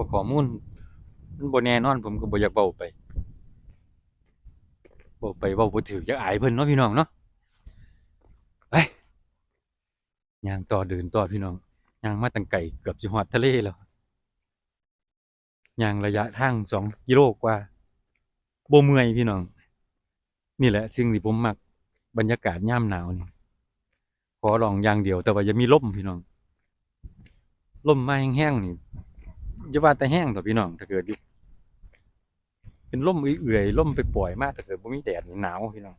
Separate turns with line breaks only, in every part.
ว่าข้อมูลมันบ่แน่นอนผมก็บ่อยากเว้าไปเว้าไปเว้าบ่ถูกอยากอายเพิ่นเนาะพี่น้องเนาะไปย่างต่อเดินต่อพี่น้องย่างมาตั้งไกลเกือบสิฮอดทะเลแล้วย่างระยะทาง2กิโลกว่าโบเมื่อยพี่น้อง นี่แหละสิ่งที่ผมมักบรรยากาศย่ามหนาวนี่ขอลองอย่างเดียวแต่ว่าอย่ามีลมพี่น้องลมมาแห้งๆนี่ อย่าว่าแต่แห้งต่อพี่น้องถ้าเกิดอยู่เป็นลมเอื่อยๆลมไปปล่อยมากถ้าเกิดบ่มีแดดนี่หนาวพี่น้อง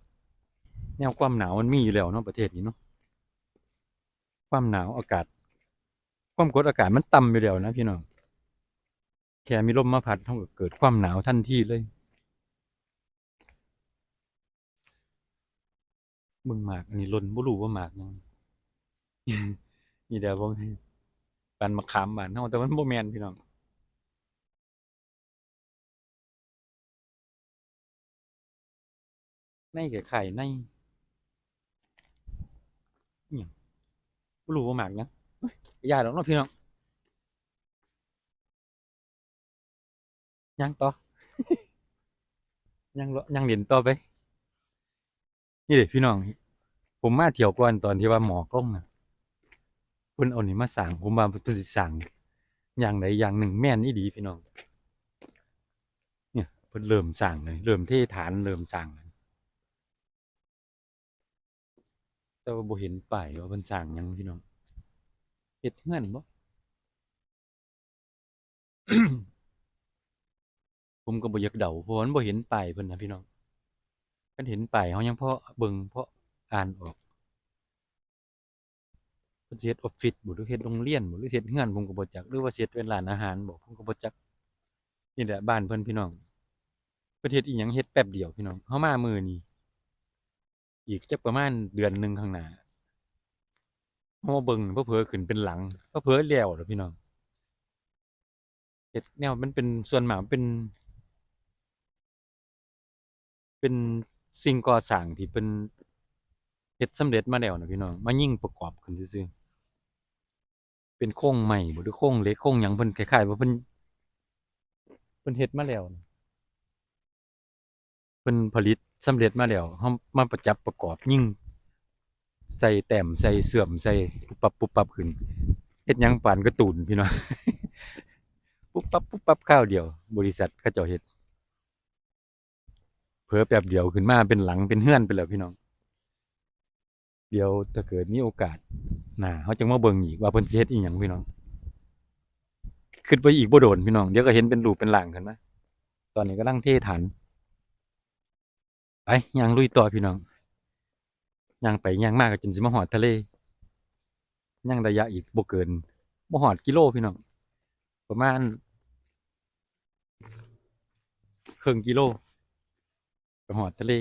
แนวความหนาวมันมีอยู่แล้วเนาะประเทศนี้เนาะความหนาวอากาศ ความกดอากาศมันต่ำอยู่แล้วนะพี่น้องแค่มีลมมาพัดท่ากับเกิดความหนาวทันทีเลยมึงหมากอันนี้ลนบ่รู้ว่าหมากยังนี่เดี๋ยวผมปานมะขามบ้านเฮาแต่มันบ่แม่นพี่น้อง ในกับไข่ในอิหยังบ่รู้ว่าหมากหยังเฮ้ยก็ย่าดอกเนาะพี่น้องยังต่อ ยังลาะยังเล่นต่อไป นี่เด็พี่น้อง ผมมาเที่ยวก่อนตอนที่ว่าหมอกลงนะเพิ่นเอานี่มาสั่งผมว่าเพิ่นสิสั่งอย่างใดอย่างหนึ่งแม่นอีดีพี่น้อง เนี่ยเพิ่นเริ่มสั่งเลยเริ่มเทฐานเริ่มสั่งเลย แต่ว่าบ่เห็นป้ายว่าเพิ่นสั่งหยังพี่น้องเฮ็ดเฮือนบ่ผมก็บ่อยากเดาเพราะวันบ่เห็นป้ายเพิ่นนะพี่น้องกันเห็นป้ายเฮายังพอเบิ่งพออ่านออกเพิ่นสิเฮ็ดออฟฟิศบ่หรือเฮ็ดโรงเรียนบ่หรือเฮ็ดเรือนผมก็บ่จักหรือว่าเฮ็ดเป็นร้านอาหารบ่ผมก็บ่จักนี่แหละบ้านเพิ่นพี่น้องเพิ่นเฮ็ดอีหยังเฮ็ดแป๊บเดียวพี่น้องเฮามามื้อนี้ อีกจักประมาณเดือนหนึ่งข้างหน้าเฮามาเบิ่งเผลอขึ้นเป็นหลังเผลอๆแล้วล่ะพี่น้องเฮ็ดแนวมันเป็นส่วนหมากเป็น เป็นสิ่งก่อสร้างที่เป็นเฮ็ดสำเร็จมาแล้วนะพี่น้องมายิ่งประกอบขึ้นซื่อเป็นโครงไม้บ่หรือโครงเล็กโครงหยังเพิ่นคล้ายๆว่าเพิ่นเพิ่นเฮ็ดมาแล้วเพิ่นผลิต สำเร็จมาแล้วเฮามาประจับประกอบยิ่งใส่แต้มใส่เสื่อมใส่ปุบปับปุบปับขึ้นเฮ็ดยังปานกร์ตูนพี่น้องปุ๊บปั๊บปุ๊บปั๊บข้าวเดียว บริษัทเขาเจ้าเฮ็ดเผลอแป๊บเดียวขึ้นมาเป็นหลังเป็นเฮือนไปแล้วพี่น้อง เดี๋ยวถ้าเกิดมีโอกาสน่าเขาจังมาเบิ่งอีกว่าเพิ่นสิเฮ็ดอีหยังพี่น้องคิดไว้อีกบ่โดนพี่น้องเดี๋ยวก็เห็นเป็นรูปเป็นหลังขึ้นมาตอนนี้กำลังเทฐาน ไปย่างลุยต่อพี่น้องย่างไปย่างมากก็จนสิมาฮอดทะเลย่างระยะอีกบ่เกินบ่ฮอดกิโลพี่น้องประมาณครึ่งกิโลไปหอดทะเล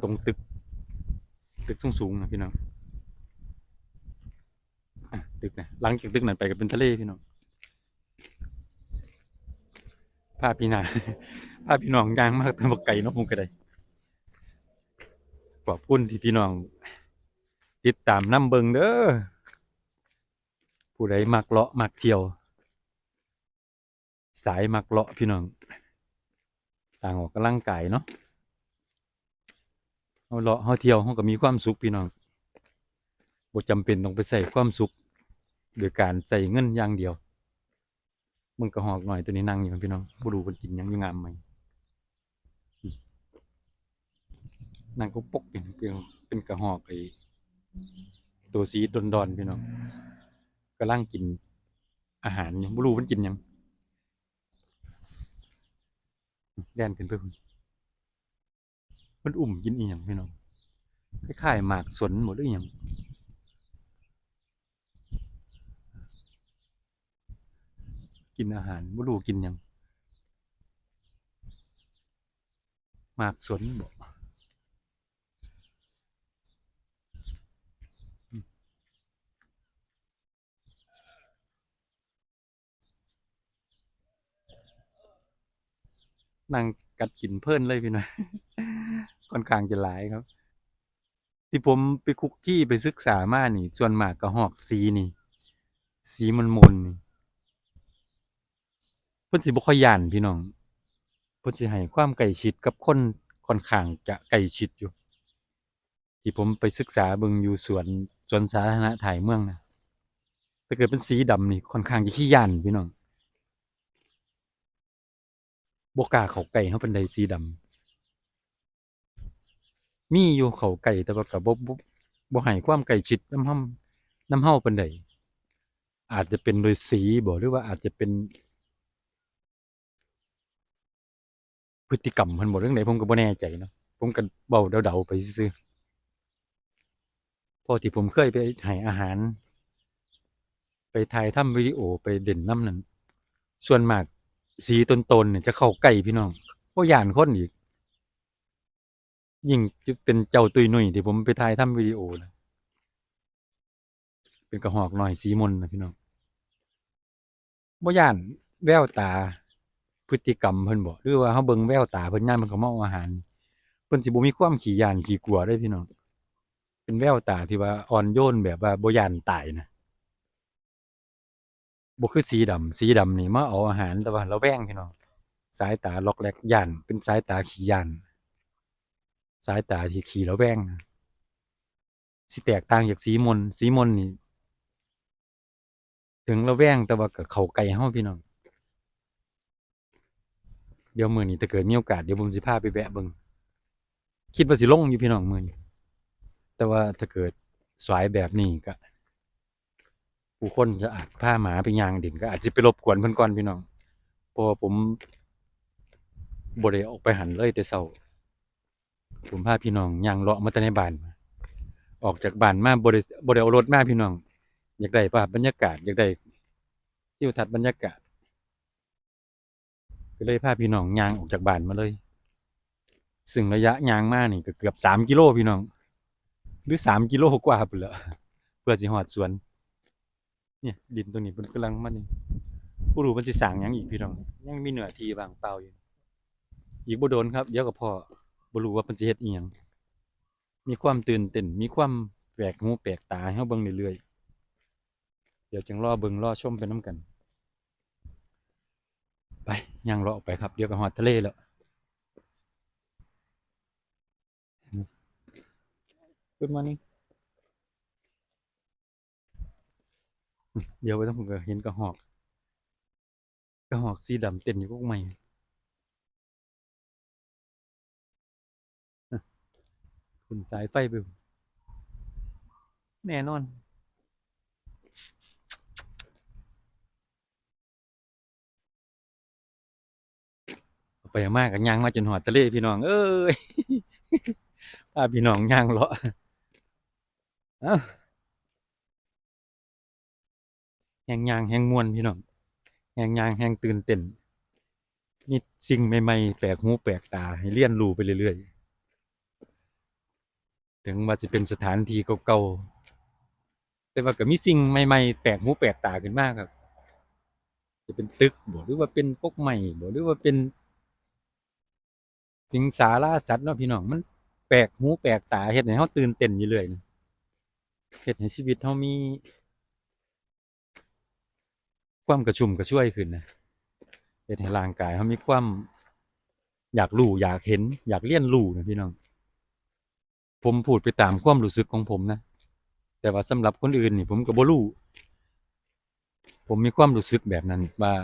ตรงตึก ตึกสูงๆนะพี่น้องตึกนะหลังจากตึกนั้นไปก็เป็นทะเลพี่น้องพาพี่นา พาพี่น้องย่างมากแต่บอกไก่นาะผมก็ได้ขอบคุณที่พี่น้อง ติดตามน้ำเบิงเด้อผู้ใดมักเลาะมักเที่ยว สายมักเลาะพี่น้อง ต่างออกกำลังกายเนาะเฮาเลาะเฮาเที่ยวเฮาก็มีความสุขพี่น้องบ่จำเป็นต้องไปใส่ความสุขโดยการใส่เงินอย่างเดียว มึงกระหอกหน่อยตัวนี้นั่งอยู่พี่น้องบ่รู้เพิ่นกินยังอยู่งามไหม นั่งก็ปกเป็นเป็นเป็นกระหอกไอ้ตัวสีดอนๆพี่น้องกำลังกินอาหารอยู่บ่รู้เพิ่นกินยังแดนขึ้นไปพุ่อนมันอุ่มกินอีหยังพี่น้องคล้ายๆหมากสนหมดหรือยังกินอาหารบ่รู้กินยังหมากสนบอื นั่งกัดกินเพลินเลยพี่น้องค่อนข้างจะหลายครับ ที่ผมไปคุกกี้ไปศึกษามานี่ ส่วนมากกระหอกสีนี่ สีมันมนนี่เพิ่นสิบ่ค่อยย้านพี่น้องเพิ่นสิให้ความใกล้ชิดกับคนค่อนข้างจะใกล้ชิดอยู่ ที่ผมไปศึกษาเบิ่งอยู่สวนสวนสาธารณะถ่ายเมืองนะถ้าเกิดเป็นสีดำนี่ค่อนข้างจะขี้ย้านพี่น้อง บกล้าเขาใกล้เฮาเปานใดสีดำมีอยู่เขาใกล้แต่ว่าก็บ่บ่บ่ให้ความใกล้ชิดน้ำเฮานำเฮาเปานใดอาจจะเป็นโดยสีบ่หรือว่าอาจจะเป็น พฤติกรรมเพิ่นบ่เรื่องใดผมก็บ่แน่ใจเนาะผมก็เว้าเดาๆไปซื่อพราะที่ผมเคยไปให้อาหาร ไปถ่ายทำวิดีโอไปเด่นน้ำนั้นส่วนมาก สีตนๆเนี่ยจะเข้าใกล้พี่น้องบ่ย้านคนอีก ยิ่งจะเป็นเจ้าตุ้ยนุ่ยที่ผมไปถ่ายทำวิดีโอนะเป็นกระหอกหน้อยสีมนนะพี่น้องบ่ย้านแววตาพฤติกรรมเพิ่นบ่หรือว่าเฮาเบิ่งแววตาเพิ่นย่ามเพิ่นเข้ามาเอาอาหารเพิ่นสิบ่มีความขี้ยานขี้กลัวเด้พี่น้องเป็นแววตาที่ว่าอ่อนโยนแบบว่าบ่ยานตายนะ บ่คือสีดำสีดำนี่มาเอาอาหารแต่ว่าเระแวงพี่น้องสายตาล็อกแลกย้านเป็นสายตาขี้ย้านสายตาที่ขี้ระแวงสิแตกต่างจากสีมนสีมนนี่ ถึงเระแวงแต่ว่าก็เข้าใกล้เฮาพี่น้องเดี๋ยวมื้อนี้ถ้าเกิดมีโอกาสเดี๋ยวผมสิพาไปแวะเบิ่งคิดว่าสิลงอยู่พี่น้องมื้อนี้แต่ว่าถ้าเกิดสายแบบนี้ก็ ผู้คนจะอาจพาหมาไปยางด่นก็อาจสิไปรบกวนเพิ่นก่อนพี่น้องเพราะผมบ่ได้ออกไปหันเลยแต่เช้าผมพาพี่น้องยางเลาะมาแต่ในบ้านออกจากบ้านมาบ่ได้บ่ได้เอารถมาพี่น้อง อยากได้ภาพบรรยากาศ อยากได้ทิวทัศน์บรรยากาศก็เลยพาพี่น้องยางออกจากบ้านมาเลย ซึ่งระยะยางมานี่ก็เกือบสามกิโลพี่น้อง หรือสามกิโลกว่าพุ่นละเพื่อสิฮอดสวน เนี่ยดินตรงนี้เพิ่นกำลังมันนี่บ่รู้มันสิสางยังอีกพี่น้องยังมีเหนือที่ว่างเปล่าอยู่ อีกบ่โดนครับเดี๋ยวก็พอบ่รู้ว่าเพิ่นสิเฮ็ดอีหยังมีความตื่นเต้นมีความแปลกหูแปลกตาให้เฮาเบิ่งเรื่อยๆเดี๋ยวจังรอเบิ่งรอชมไปนํกัน ไปย่างเลาะออกไปครับ เดี๋ยวก็ฮอดทะเลแล้ว Good morning เดี๋ยวไปต้องผมก็เห็นกระหอก กระหอกสีดำเต้นอยู่พวกใหม่คุณสายไฟไปแน่นอนไปเอามากกันย่างมาจนหอดทะเลพี่น้อง เอ้ยพาพี่น้องย่างเลาะเอ้า หงยางแหงมวนพี่น้องแหงยางแหงตื่นเต้นมีสิ่งใหม่ๆแปลกหูแปลกตาให้เรียนรู้ไปเรื่อยๆ ถึงว่าจะเป็นสถานที่เก่าๆ แต่ว่าก็มีสิ่งใหม่ๆแปลกหูแปลกตาขึ้นมากครับ จะเป็นตึกบ่หรือว่าเป็นพวกใหม่บ่หรือว่าเป็น สิงสาราสัตว์เนาะพี่น้องมันแปลกหูแปลกตาเฮ็ดให้เฮาตื่นเต้นอยู่เรื่อยนะเฮ็ดให้ชีวิตเฮามี ความกระชุ่มกระชวยขึ้นนะเฮ็ดให้ร่างกายเฮามีความอยากรู้อยากเห็น อยากเรียนรู้นะพี่น้อง ผมพูดไปตามความรู้สึกของผมนะ แต่ว่าสำหรับคนอื่นนี่ผมก็บ่รู้ผมมีความรู้สึกแบบนั้นว่า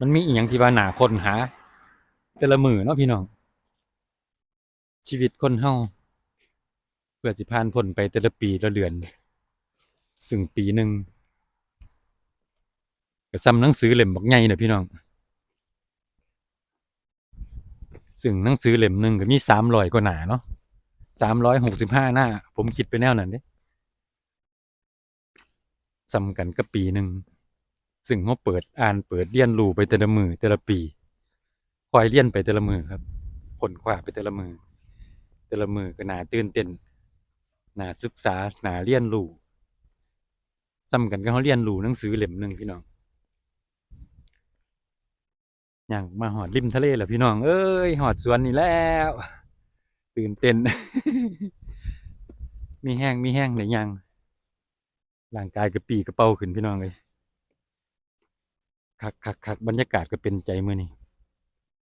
มันมีอีหยังที่ว่าหนาคนหา แต่ละมือเนาะพี่น้อง ชีวิตคนเฮาเพื่อสิผ่านพ้นไปแต่ละปีละเดือน ซึ่งปีหนึ่ง ก็ซ้ำหนังสือเล่มบักใหญ่น่ะพี่น้อง ซึ่งหนังสือเล่มหนึ่งก็มีสามร้อยกว่าหนาเนาะสามร้อยหกสิบห้าหน้า ผมคิดไปแนวนั้นเด้ซ้ำกันกับปีหนึ่ง ซึ่งเราเปิดอ่านเปิดเรียนรู้ไปแต่ละมือแต่ละปีคอยเรียนไปแต่ละมือครับค้นคว้าไปแต่ละมือแต่ละมือก็น่าตื่นเต้นหนาศึกษาหนาเรียนรู้ซ้ำกันก็เขาเรียนรู้หนังสือเล่มหนึ่งพี่น้อง อย่างมาหอดริมทะเลแหละพี่น้อง เอ้ยหอดสวนนี่แล้วตื่นเต้น มีแห้งมีแห้งหรือยังร่างกายกระปีกระเป๋าขึ้นพี่น้องเลยคักคักคักบรรยากาศก็เป็นใจมื้อนี้